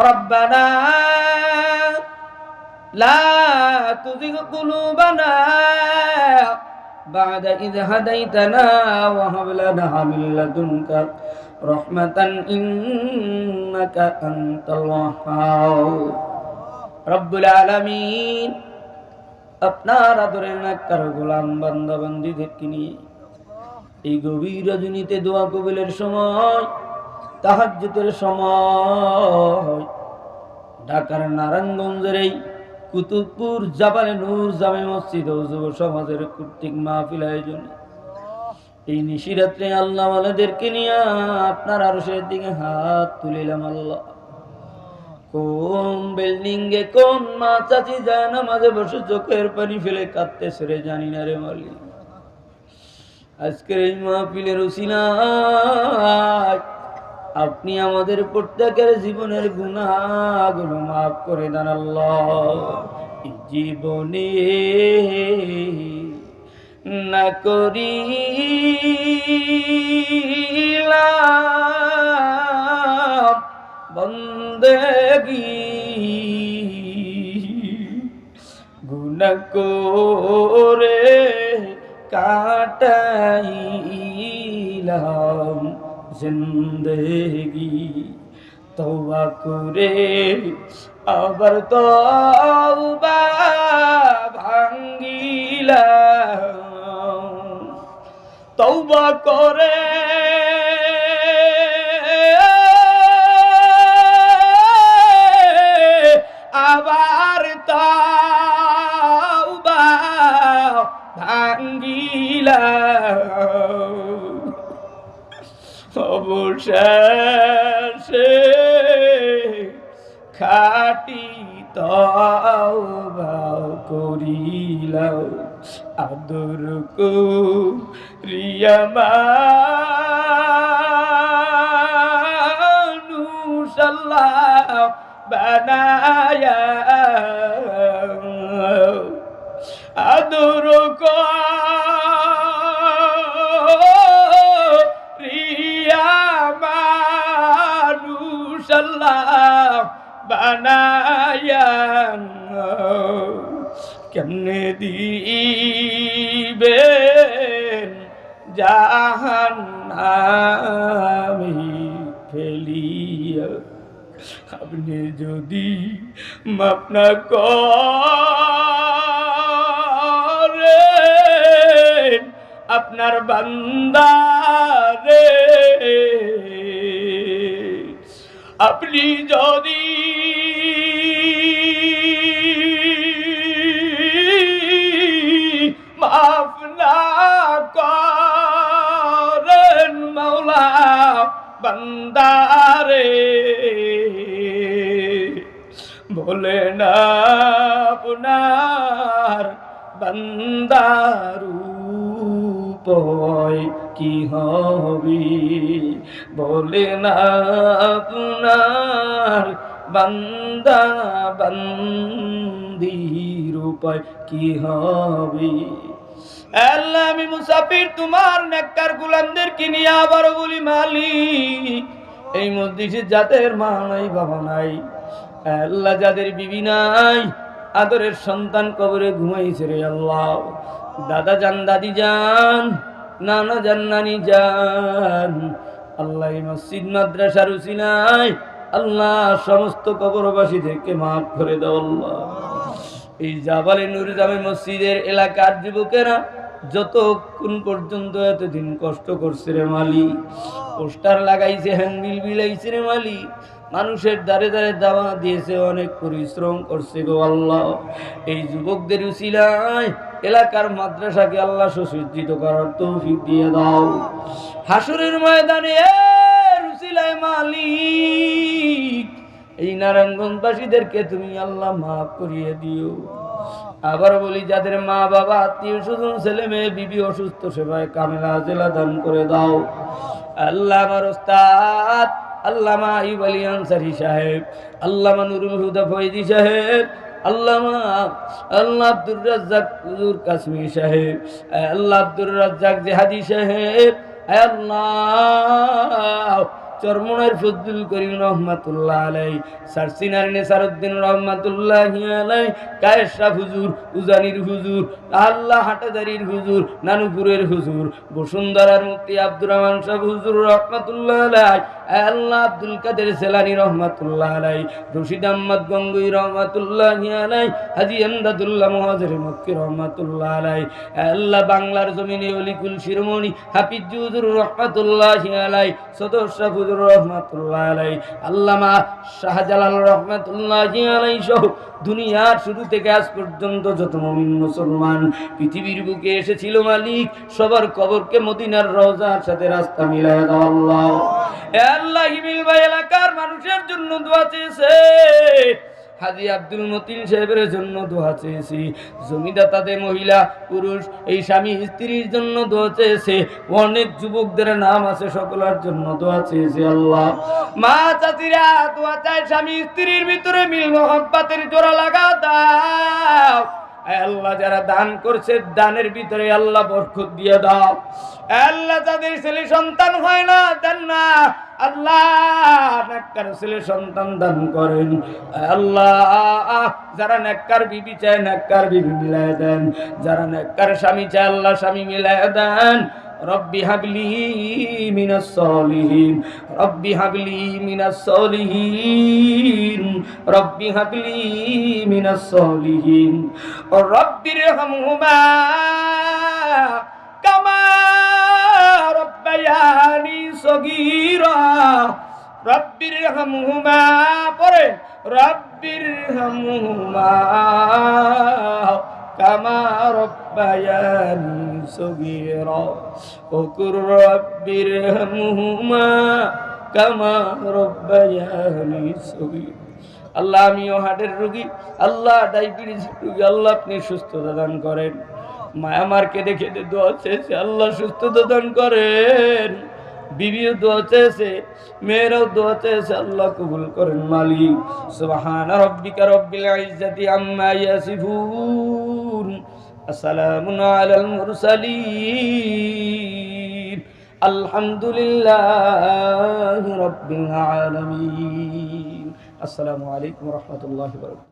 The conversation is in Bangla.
ربنا لا تزغ قلوبنا بعد إذ هديتنا وهب لنا من لدنك رحمة إنك أنت الوهاب رب العالمين আপনার আদরের নাক্কার গোলাম বান্দা বান্দিদেরকে নিয়ে এই গভীর রজনীতে দোয়া কবিলের সময় তাহাজ্জুদের সময়। ঢাকার নারায়ণগঞ্জের এই কুতুবপুর জাপানে নূর জামে মসজিদ ও যুব সমাজের কর্তৃক মাহফিল আয়োজনে এই নিশিরাত্রে আল্লাহ ওয়ালাদেরকে নিয়ে আপনার আরশের দিকে হাত তুলিলাম আল্লাহ। কোন বিল্ডিং এ কোন মা চাচি যায় না মাঝে বসে চোখের পানি ফেলে কাঁদতে রে জানি না রে মালিক। আজকের এই মাহফিলের উসিলায় আপনি আমাদের প্রত্যেকের জীবনের গুণাগুলো মাফ করে দেন জীবনে না করি বন্দেগি গুণ করে কাটাইলাম। জিন্দগি তওবা করে আবার তওবা ভাঙ্গিলাম তওবা করে আবার তওবা ভাঙ্গিলাম অবশেষে খাটি তওবা করিলাম আদর রিয়ামানুষাল্লাহ বানায়া আদর বানায়া কেমনে দিবেন জাহান্নামি ফেলিয়া? আপনি যদি মাপ না করেন আপনার বান্দারে আপনি যদি বান্দারে, বলে না আপনার বান্দারু পয় কি হবে? বলে না আপনার বান্দা বান্দির উপায় কি হবে? আল্লাহ, আমি মুসাফির তোমার নেককার গুলামদেরকে নিয়ে আবার বলি, মালিক, এই মসজিদে যাদের মা নাই, বাবা নাই, আল্লাহ যাদের বিবি নাই, আদরের সন্তান কবরে ঘুমাইছে রে আল্লাহ। দাদা যান, দাদি যান, নানা যান, নানি যান, আল্লাহ মসজিদ, মাদ্রাসার উসিলাই আল্লাহ সমস্ত কবরবাসীদেরকে মাফ করে দাও এই জাবালে নুর জামে মসজিদের এলাকার যুবকেরা যতক্ষণ পর্যন্ত এতদিন কষ্ট করছে রে মালি পোস্টার লাগাইছে, হ্যান্ডবিল বিলাইছে রে মালি মানুষের দ্বারে দ্বারে দাওয়া দিয়েছে, অনেক পরিশ্রম করছে গো আল্লাহ। এই যুবকদের উসিলায় এলাকার মাদ্রাসাকে আল্লাহ সুসজ্জিত করার তৌফিক দিয়ে দাও। হাসুরের ময়দানে এ রুসিলায় মালিক, এই নারায়ণগঞ্জবাসীদেরকে তুমি আল্লাহ মাফ করিয়ে দিও। আবার বলি, যাদের মা বাবা আত্মীয় স্বজন ছেলে মেয়ে, বিবি অসুস্থ, সেবায় কামেলা, জেলা দান করে দাও। আল্লাহ আমার ওস্তাদ আল্লামা আইব আলী আনসারি সাহেব, আল্লামা নুরুল হুদা ফৈজি সাহেব, আল্লামা আল্লাহ আব্দুর রাজ্জাক হুজুর কাশ্মীর সাহেব আল্লাহ আব্দুর রাজ্জাক জেহাদি সাহেব, আল্লাহ চরমনের ফজলুল করিম রহমাতুল্লাহ আলাই সারসিনার নেসারউদ্দিন রহমাতুল্লাহ আলাই কায়েশাহ হুজুর, উজানির হুজুর, আল্লাহ হাটাদারির হুজুর, নানুপুরের হুজুর, বসুন্ধরার মুক্তি আব্দুর রহমান সাহ হুজুর রহমাতুল্লাহ আলাই আল্লাহ আব্দুল কাদের সেলানি রহমাতুল্লাহ আলাই, রশিদ আহমদ গঙ্গুই রহমাতুল্লাহ আলাই, হাজি এমদাদুল্লাহ মহাজের মক্কি রহমাতুল্লাহ আলাই আল্লাহ বাংলার জমিনে অলিকুল শিরোমণি হাফিজ হুজুর রহমাতুল্লাহ আলাই সদস্য হুজুর রহমাতুল্লাহ আলাই, আল্লামা শাহজালাল রহমাতুল্লাহ আলাই সহ দুনিয়ার শুরু থেকে আজ পর্যন্ত যত মমিন মুসলমান পৃথিবীর বুকে এসেছিল মালিক, সবার কবরকে মদিনার রওজার সাথে রাস্তা মিলায় দাও আল্লাহ। মানুষের জন্য দোয়া চেয়েছে। হাজি আব্দুল মতিন সাহেবের জন্য দোয়া চেয়েছি। মহিলা, পুরুষ, এই স্বামী, স্ত্রীর জন্য দোয়া চেয়েছে। অনেক যুবকদের নাম আছে, সকলের জন্য দোয়া চেয়েছে আল্লাহ। মা চাচিরা, দোয়া চায় স্বামী, স্ত্রীর ভিতরে মিল মোহাম্মতের জোড়া লাগা দাও। আল্লাহ যারা দান করছে, দানের ভিতরে আল্লাহ বরকত দিয়ে দাও। আল্লাহ যাদের ছেলে সন্তান হয় না, দেন না। আল্লাহ নেককার ছেলে সন্তান দান করেন। আল্লাহ যারা বিবি বিবি মিলায় দেন। যারা স্বামী আল্লাহ স্বামী রব্বি হাবলি মিনাস সলিহিন, রব্বি হাবলি মিনাস সলিহিন, রব্বি হাবলি মিনাস সলিহিন। রব্বির হামহুমা কামা রব্বায়ানি সগীরা। রব্বির হামহুমা পরে রব্বির হামহুমা কামা রব্বায়ানি সগীরা ওকুর রব্বির হামহুমা কামা রব্বায়ানি সগীরা আল্লাহ আমিও হার্টের রুগী, আল্লাহ ডায়াবেটিস রুগী, আল্লাহ আপনি সুস্থতা দান করেন। মায়ামার কেঁদে কেঁদে দোয়া চেয়েছে, আল্লাহ সুস্থতা দান করেন। বিবিও দোয়া চেয়েছে, মেয়েরাও দোয়া চেয়েছে, আল্লাহ কবুল করেন মালিক। সুবহান রব্বিকা রব্বিল ইজ্জাতি আম্মা ইয়াসিফুন। السلام على المرسلين. الحمد لله رب العالمين. السلام عليكم ورحمة الله وبركاته.